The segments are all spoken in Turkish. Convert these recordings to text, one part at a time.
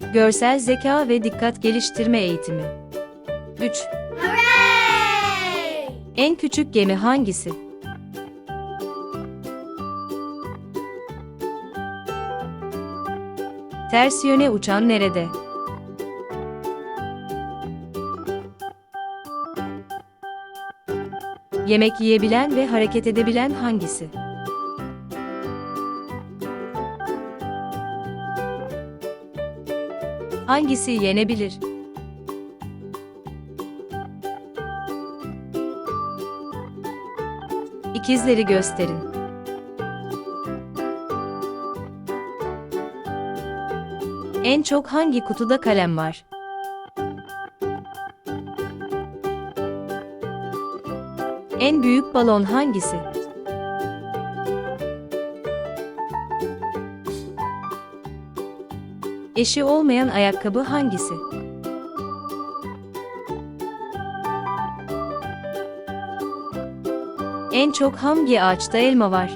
Görsel zeka ve dikkat geliştirme eğitimi. 3. Hooray! En küçük gemi hangisi? Ters yöne uçan nerede? Yemek yiyebilen ve hareket edebilen hangisi? Hangisi yenebilir? İkizleri gösterin. En çok hangi kutuda kalem var? En büyük balon hangisi? Eşi olmayan ayakkabı hangisi? En çok hangi ağaçta elma var?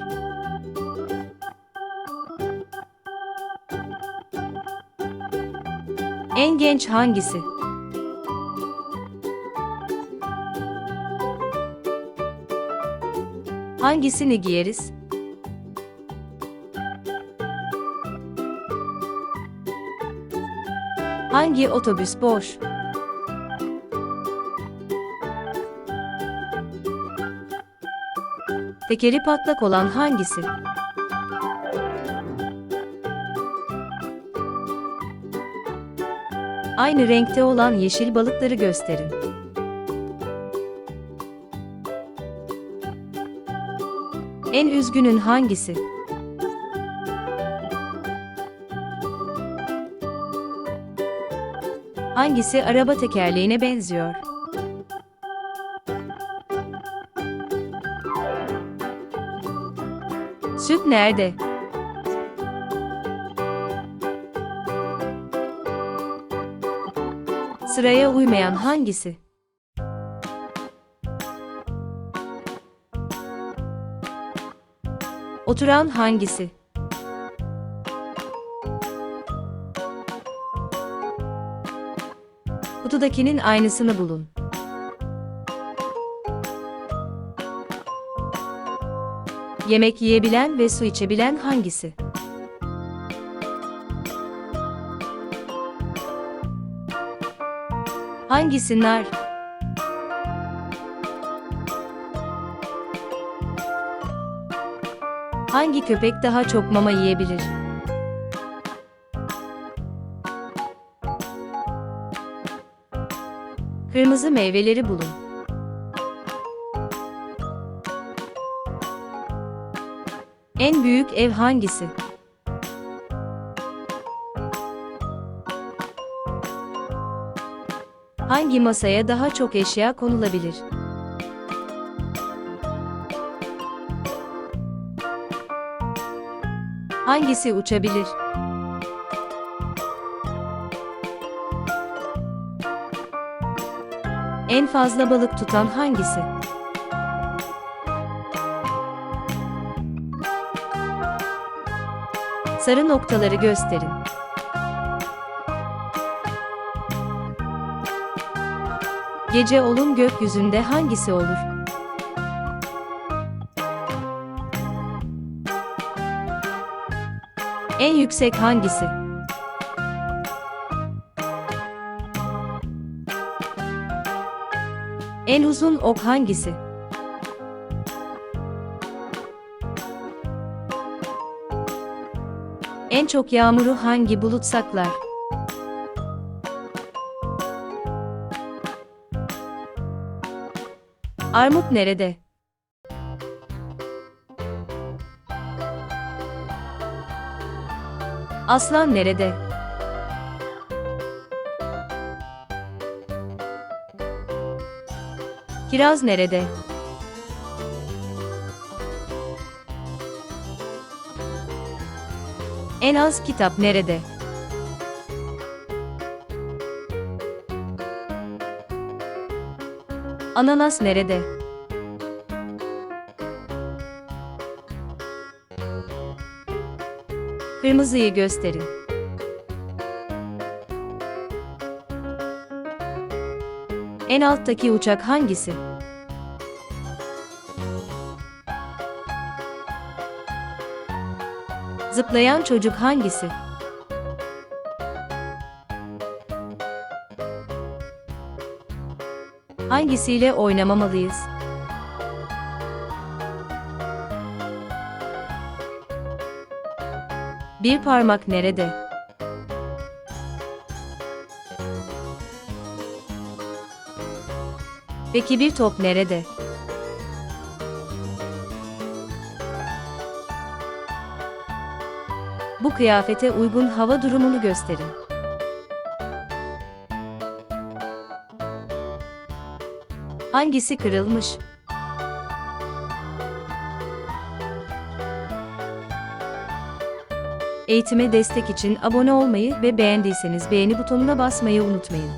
En genç hangisi? Hangisini giyeriz? Hangi otobüs boş? Tekeri patlak olan hangisi? Aynı renkte olan yeşil balıkları gösterin. En üzgünün hangisi? Hangisi araba tekerleğine benziyor? Süt nerede? Sıraya uymayan hangisi? Oturan hangisi? Kutudakinin aynısını bulun. Yemek yiyebilen ve su içebilen hangisi? Hangisi nar? Hangi köpek daha çok mama yiyebilir? Kırmızı meyveleri bulun. En büyük ev hangisi? Hangi masaya daha çok eşya konulabilir? Hangisi uçabilir? En fazla balık tutan hangisi? Sarı noktaları gösterin. Gece olun gökyüzünde hangisi olur? En yüksek hangisi? En uzun ok hangisi? En çok yağmuru hangi bulut saklar? Armut nerede? Aslan nerede? Kiraz nerede? En az kitap nerede? Ananas nerede? Kırmızıyı gösterin. En alttaki uçak hangisi? Zıplayan çocuk hangisi? Hangisiyle oynamamalıyız? Bir parmak nerede? Peki bir top nerede? Bu kıyafete uygun hava durumunu gösterin. Hangisi kırılmış? Eğitime destek için abone olmayı ve beğendiyseniz beğeni butonuna basmayı unutmayın.